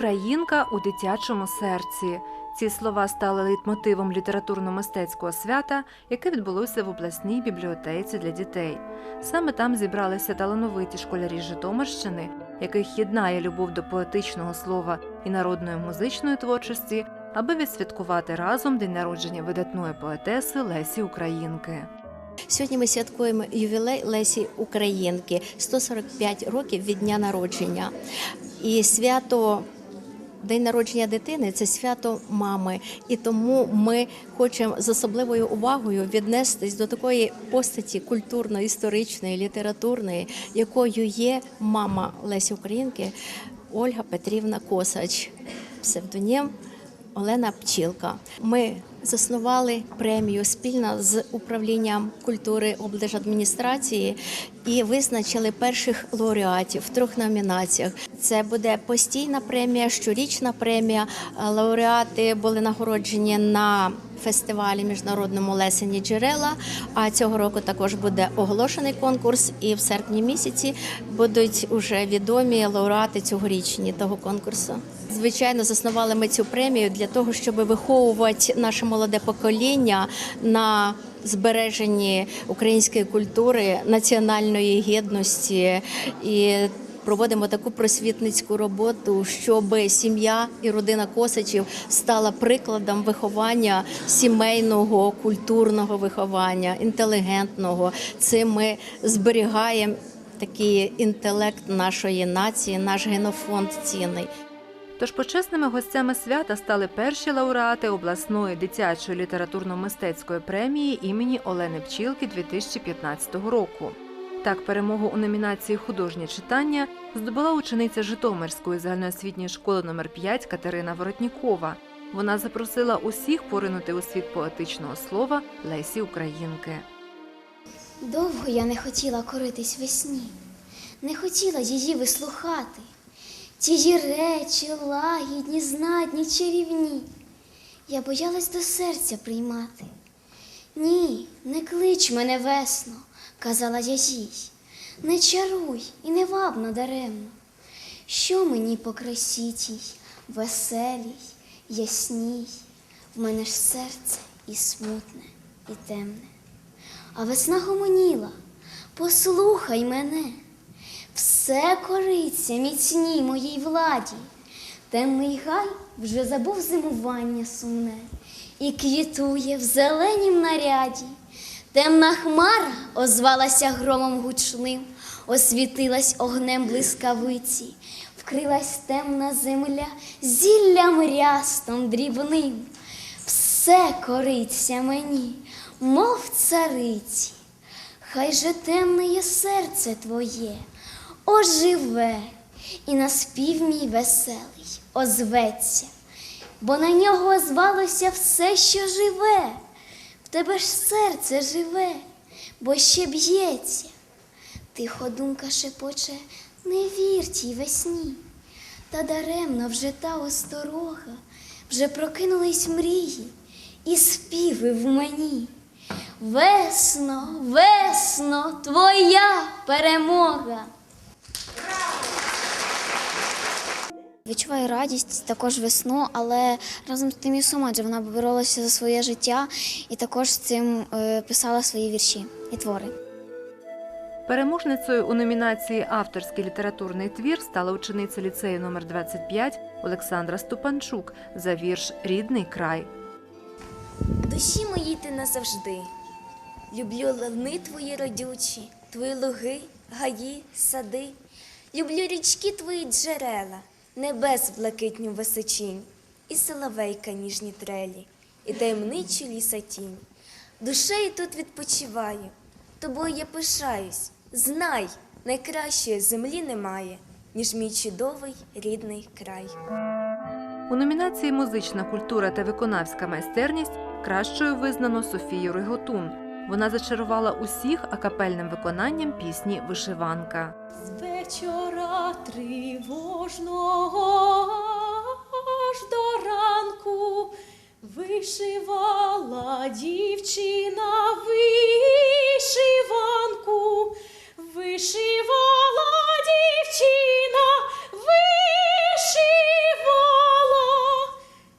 Українка у дитячому серці. Ці слова стали лейтмотивом літературно-мистецького свята, яке відбулося в обласній бібліотеці для дітей. Саме там зібралися талановиті школярі Житомирщини, яких єднає любов до поетичного слова і народної музичної творчості, аби відсвяткувати разом день народження видатної поетеси Лесі Українки. Сьогодні ми святкуємо ювілей Лесі Українки 145 років від дня народження. І свято День народження дитини це свято мами, і тому ми хочемо з особливою увагою віднестись до такої постаті культурно-історичної, літературної, якою є мама Лесі Українки Ольга Петрівна Косач, псевдонім Олена Пчілка. Ми заснували премію спільно з управлінням культури облдержадміністрації і визначили перших лауреатів в трьох номінаціях. Це буде постійна премія, щорічна премія. Лауреати були нагороджені на фестивалі міжнародному Лесені джерела. А цього року також буде оголошений конкурс, і в серпні місяці будуть уже відомі лауреати цьогорічні того конкурсу. Звичайно, заснували ми цю премію для того, щоб виховувати наше молоде покоління на збереженні української культури, національної гідності і. Проводимо таку просвітницьку роботу, щоб сім'я і родина Косачів стала прикладом виховання сімейного, культурного виховання, інтелігентного. Цим ми зберігаємо такий інтелект нашої нації, наш генофонд цінний. Тож почесними гостями свята стали перші лауреати обласної дитячої літературно-мистецької премії імені Олени Пчілки 2015 року. Так, перемогу у номінації Художнє читання здобула учениця Житомирської загальноосвітньої школи номер 5 Катерина Воротнікова. Вона запросила усіх поринути у світ поетичного слова Лесі Українки. Довго я не хотіла коритись весні, не хотіла її вислухати. Тії речі, лагідні, знатні, чарівні. Я боялась до серця приймати. Ні, не клич мене весно, казала я їй. Не чаруй і не вабно даремно. Що мені по красі веселій, ясній, в мене ж серце і смутне, і темне. А весна гомоніла, послухай мене, все кориться міцній моїй владі. Темний гай вже забув зимування сумне і квітує в зеленім наряді. Темна хмара озвалася громом гучним, освітилась огнем блискавиці, вкрилась темна земля зіллям рястом дрібним. Все кориться мені, мов цариці, хай же темне є серце твоє, оживе, і на спів мій веселий озветься, бо на нього озвалося все, що живе, в тебе ж серце живе, бо ще б'ється. Тихо думка шепоче, не вір тій весні, та даремно вже та осторога, вже прокинулись мрії і співи в мені. Весно, весно, твоя перемога. Відчуваю радість, також весну, але разом з тим і сум, адже вона боролася за своє життя і також з цим е, писала свої вірші і твори. Переможницею у номінації Авторський літературний твір стала учениця ліцею номер 25 Олександра Ступанчук за вірш Рідний край. Душі моїй ти назавжди. Люблю лани твої родючі, твої луги, гаї, сади. Люблю річки твої джерела, небес блакитню височінь, і соловейка ніжні трелі, і таємничу лісатінь. Душею тут відпочиваю, тобою я пишаюсь. Знай, найкращої землі немає, ніж мій чудовий рідний край. У номінації Музична культура та виконавська майстерність кращою визнано Софію Риготун. Вона зачарувала усіх акапельним виконанням пісні Вишиванка. З вечора тривожного аж до ранку Вишивала дівчина вишиванку, вишивала дівчина, вишивала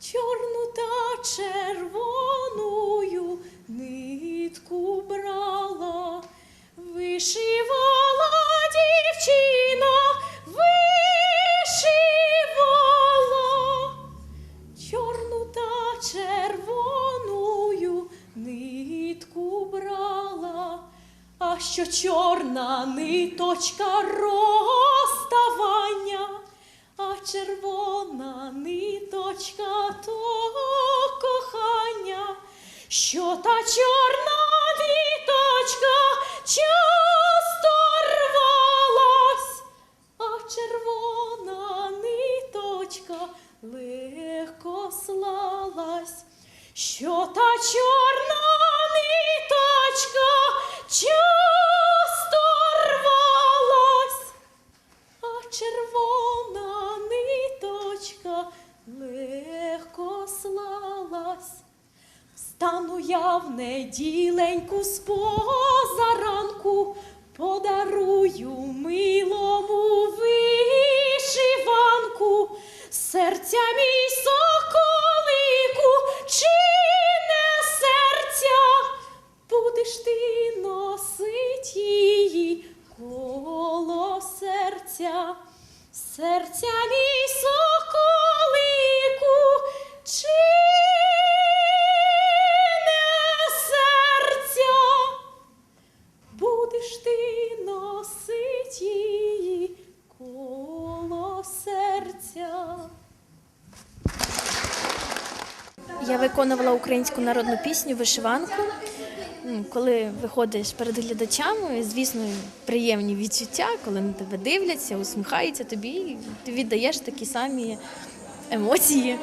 чорну та червоною нитку брала, вишивала дівчина, вишивала чорну та червоною нитку брала, а що чорна ниточка розставання, а червона ниточка то кохання, що та чорна ниточка часто а червона ниточка легко слалась, що та чорна ниточка часто а червона ниточка легко слалась. Стану я в неділеньку з українську народну пісню Вишиванку. Коли виходиш перед глядачами, звісно, приємні відчуття, коли на тебе дивляться, усміхаються тобі, ти віддаєш такі самі емоції.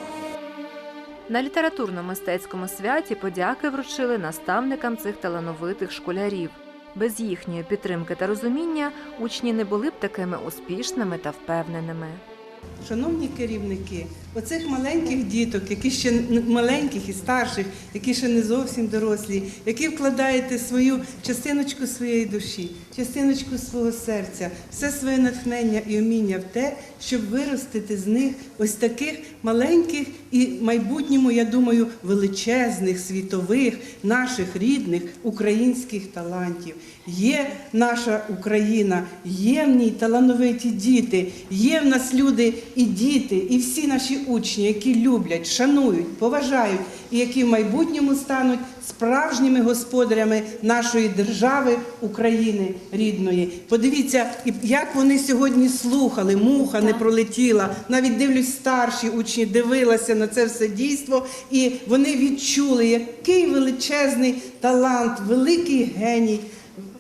На літературно-мистецькому святі подяки вручили наставникам цих талановитих школярів. Без їхньої підтримки та розуміння учні не були б такими успішними та впевненими. Шановні керівники, оцих маленьких діток, які ще маленьких і старших, які ще не зовсім дорослі, які вкладаєте свою частиночку своєї душі, частиночку свого серця, все своє натхнення і уміння в те, щоб виростити з них ось таких маленьких і майбутньому, я думаю, величезних світових наших рідних українських талантів. Є наша Україна, є в ній талановиті діти, є в нас люди і діти, і всі наші учні, які люблять, шанують, поважають і які в майбутньому стануть справжніми господарями нашої держави України рідної. Подивіться, як вони сьогодні слухали, муха не пролетіла. Навіть дивлюсь, старші учні дивилися на це все дійство, і вони відчули, який величезний талант, великий геній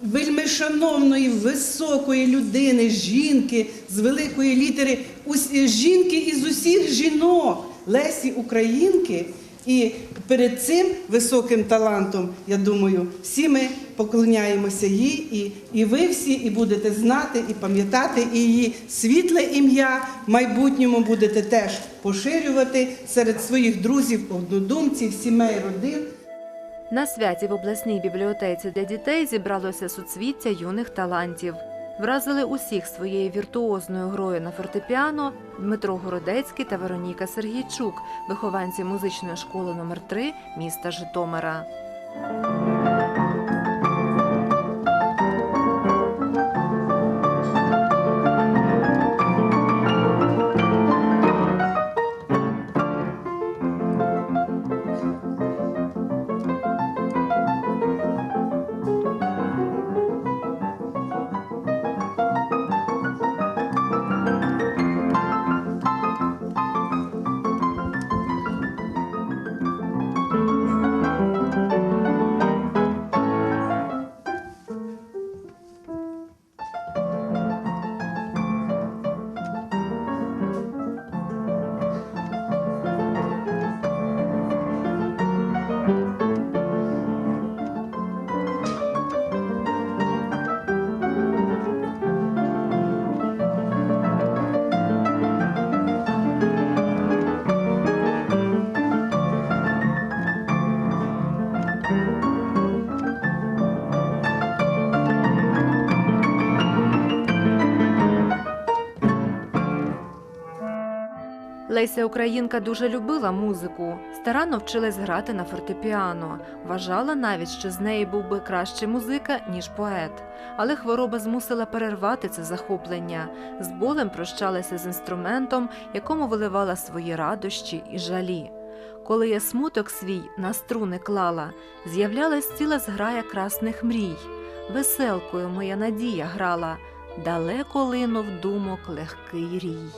вельми шановної, високої людини, жінки з великої літери, жінки із усіх жінок, Лесі Українки. І перед цим високим талантом, я думаю, всі ми поклоняємося їй, і, і ви всі і будете знати і пам'ятати і її світле ім'я в майбутньому будете теж поширювати серед своїх друзів, однодумців, сімей, родин. На святі в обласній бібліотеці для дітей зібралося суцвіття юних талантів. Вразили усіх своєю віртуозною грою на фортепіано Дмитро Городецький та Вероніка Сергійчук, вихованці музичної школи номер 3 міста Житомира. Леся Українка дуже любила музику, старанно вчилась грати на фортепіано. Вважала навіть, що з неї був би краще музика, ніж поет. Але хвороба змусила перервати це захоплення. З болем прощалася з інструментом, якому виливала свої радощі і жалі. Коли я смуток свій на струни клала, з'являлась ціла зграя красних мрій. Веселкою моя надія грала, далеко линув думок легкий рій.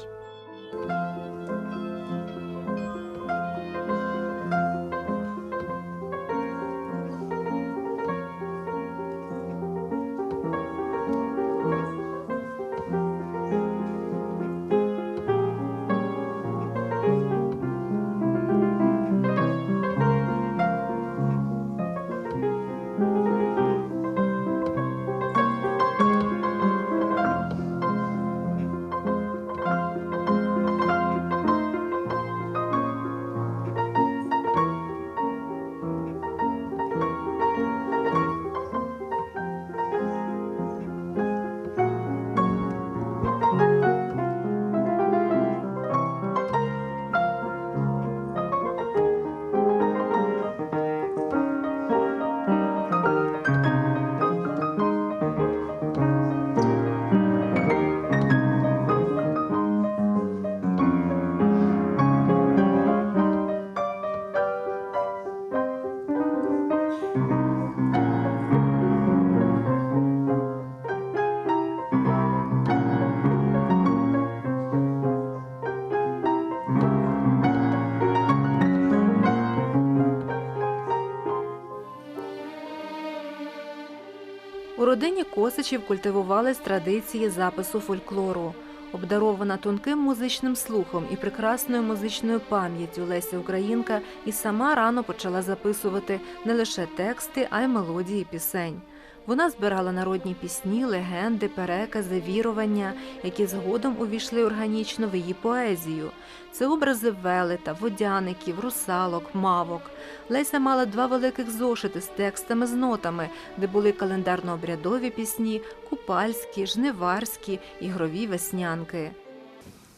Родині Косичів культивувались традиції запису фольклору. Обдарована тонким музичним слухом і прекрасною музичною пам'яттю Леся Українка і сама рано почала записувати не лише тексти, а й мелодії пісень. Вона збирала народні пісні, легенди, перекази, вірування, які згодом увійшли органічно в її поезію. Це образи велета, водяників, русалок, мавок. Леся мала два великих зошити з текстами з нотами, де були календарно-обрядові пісні, купальські, жниварські, ігрові веснянки.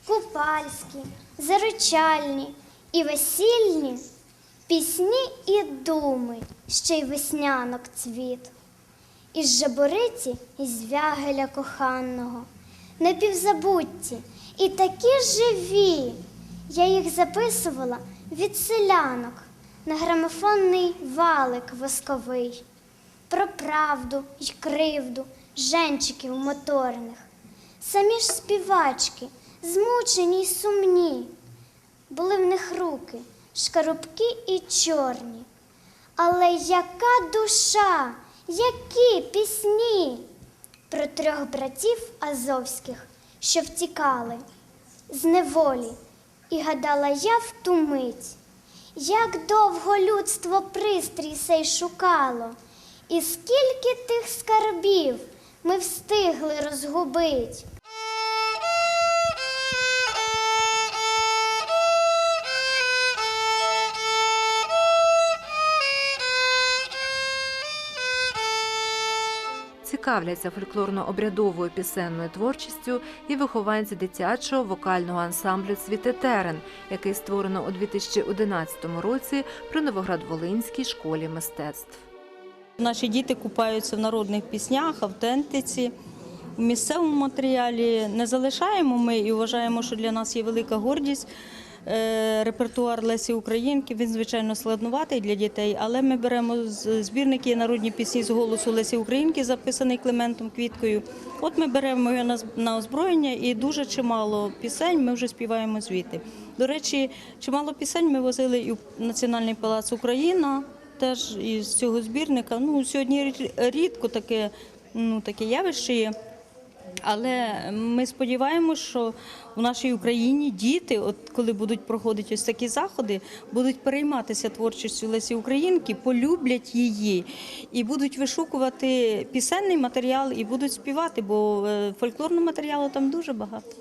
купальські, заручальні і весільні, пісні і думи, ще й веснянок цвіт. Із жабориці і звягеля коханого, напівзабутті і такі живі. Я їх записувала від селянок на грамофонний валик восковий. Про правду й кривду женчиків моторних. Самі ж співачки, змучені й сумні, були в них руки, шкарубки і чорні. Але яка душа, які пісні? Про трьох братів азовських, що втікали з неволі, і гадала я в ту мить, як довго людство пристрій сей шукало, і скільки тих скарбів ми встигли розгубить. Цікавляться фольклорно-обрядовою пісенною творчістю і вихованці дитячого вокального ансамблю Цвіте терен, який створено у 2011 році при Новоград-Волинській школі мистецтв. Наші діти купаються в народних піснях, автентиці, у місцевому матеріалі. Не залишаємо ми і вважаємо, що для нас є велика гордість. Е, Репертуар Лесі Українки він звичайно складнуватий для дітей, але ми беремо збірники народні пісні з голосу Лесі Українки, записаний Клементом Квіткою. От ми беремо його на озброєння і дуже чимало пісень ми вже співаємо звідти. До речі, чимало пісень ми возили і в Національний палац Україна теж із цього збірника. Ну, сьогодні рі- рідко таке, ну, таке явище є. Але ми сподіваємося, що в нашій Україні діти, от коли будуть проходити ось такі заходи, будуть перейматися творчістю Лесі Українки, полюблять її і будуть вишукувати пісенний матеріал і будуть співати, бо е, фольклорного матеріалу там дуже багато.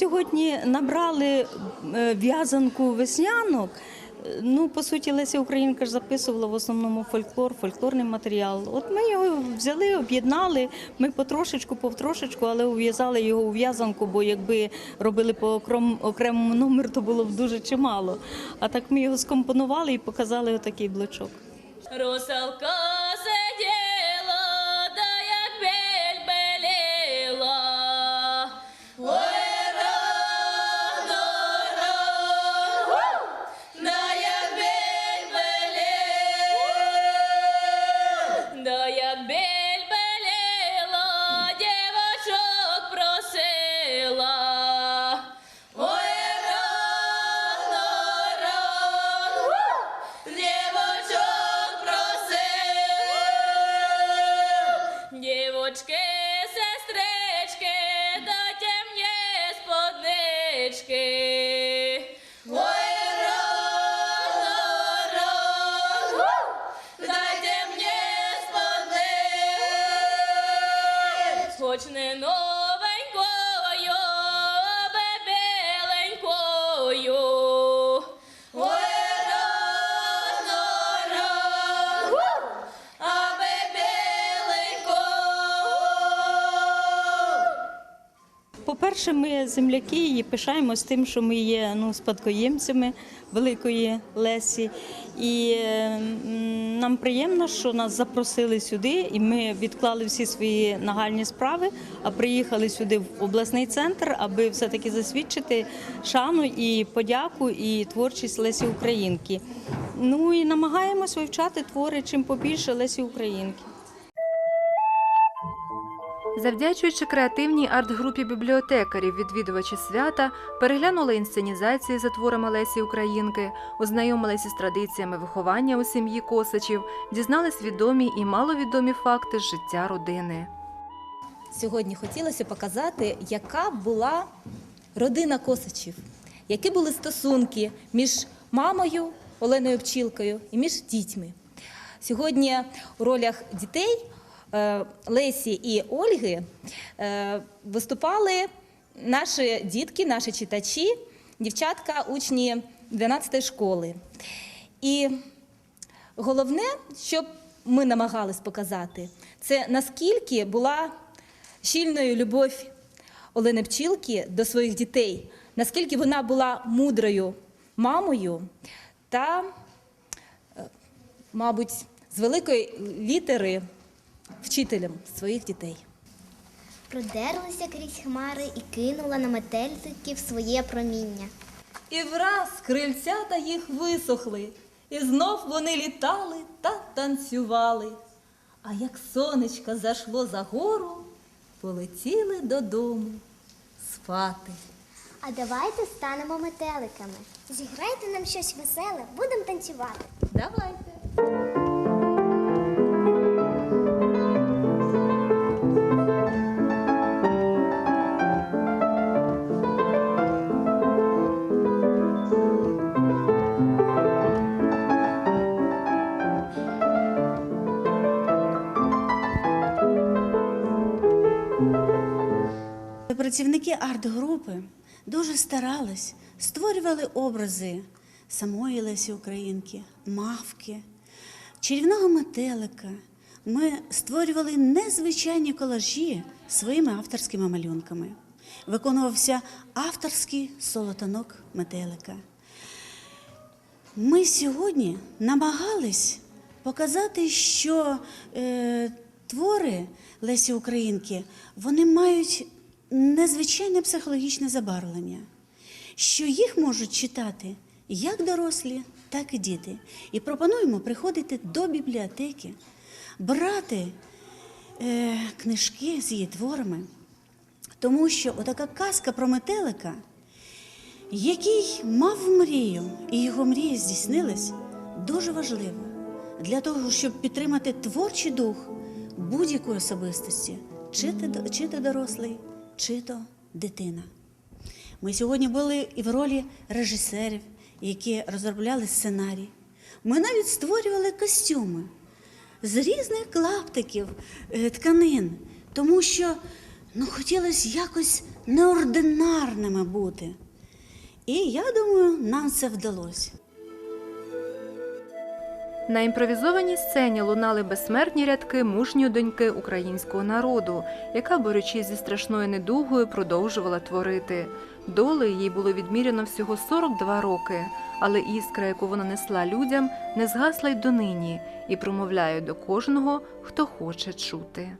Сьогодні набрали е, в'язанку веснянок. Ну, по суті, Леся Українка ж записувала в основному фольклор, фольклорний матеріал. От ми його взяли, об'єднали. Ми потрошечку, повтрошечку, але ув'язали його у в'язанку, бо якби робили по окремому номеру, то було б дуже чимало. А так ми його скомпонували і показали отакий блочок. Русалка сиділа, По-перше, ми земляки і пишаємось тим, що ми є ну, спадкоємцями великої Лесі. І нам приємно, що нас запросили сюди, і ми відклали всі свої нагальні справи, а приїхали сюди в обласний центр, аби все-таки засвідчити шану і подяку і творчість Лесі Українки. Ну і намагаємось вивчати твори чим побільше Лесі Українки. Завдячуючи креативній арт-групі бібліотекарів, відвідувачі свята переглянули інсценізації за творами Лесі Українки, ознайомилися з традиціями виховання у сім'ї Косачів, дізнались відомі і маловідомі факти життя родини. Сьогодні хотілося показати, яка була родина Косачів, які були стосунки між мамою Оленою Пчілкою і між дітьми. Сьогодні у ролях дітей Лесі і Ольги е, виступали наші дітки, наші читачі, дівчатка, учні 12 школи. І Головне, що ми намагались показати, це наскільки була щільною любов Олени Пчілки до своїх дітей, наскільки вона була мудрою мамою та, е, мабуть, з великої літери вчителем своїх дітей. Продерлася крізь хмари і кинула на метельників своє проміння. І враз крильцята їх висохли, і знов вони літали та танцювали. А як сонечко зашло за гору, полетіли додому спати. А давайте станемо метеликами. Зіграйте нам щось веселе, будемо танцювати. Давайте. Працівники арт-групи дуже старались, створювали образи самої Лесі Українки, мавки, чарівного метелика. Ми створювали незвичайні колажі своїми авторськими малюнками. Виконувався авторський солотанок метелика. Ми сьогодні намагались показати, що е, твори Лесі Українки вони мають незвичайне психологічне забарвлення, що їх можуть читати як дорослі, так і діти. І пропонуємо приходити до бібліотеки, брати е, книжки з її творами, тому що отака казка про метелика який мав мрію, і його мрія здійснилась, дуже важливо для того, щоб підтримати творчий дух будь-якої особистості, чи то, чи то дорослий, чи то дитина. Ми сьогодні були і в ролі режисерів, які розробляли сценарій. Ми навіть створювали костюми з різних клаптиків е, тканин, тому що ну хотілося якось неординарними бути. І я думаю, нам це вдалося. На імпровізованій сцені лунали безсмертні рядки мужньої доньки українського народу, яка, борючись зі страшною недугою, продовжувала творити. Доли їй було відміряно всього 42 роки, але іскра, яку вона несла людям, не згасла й донині і промовляє до кожного, хто хоче чути.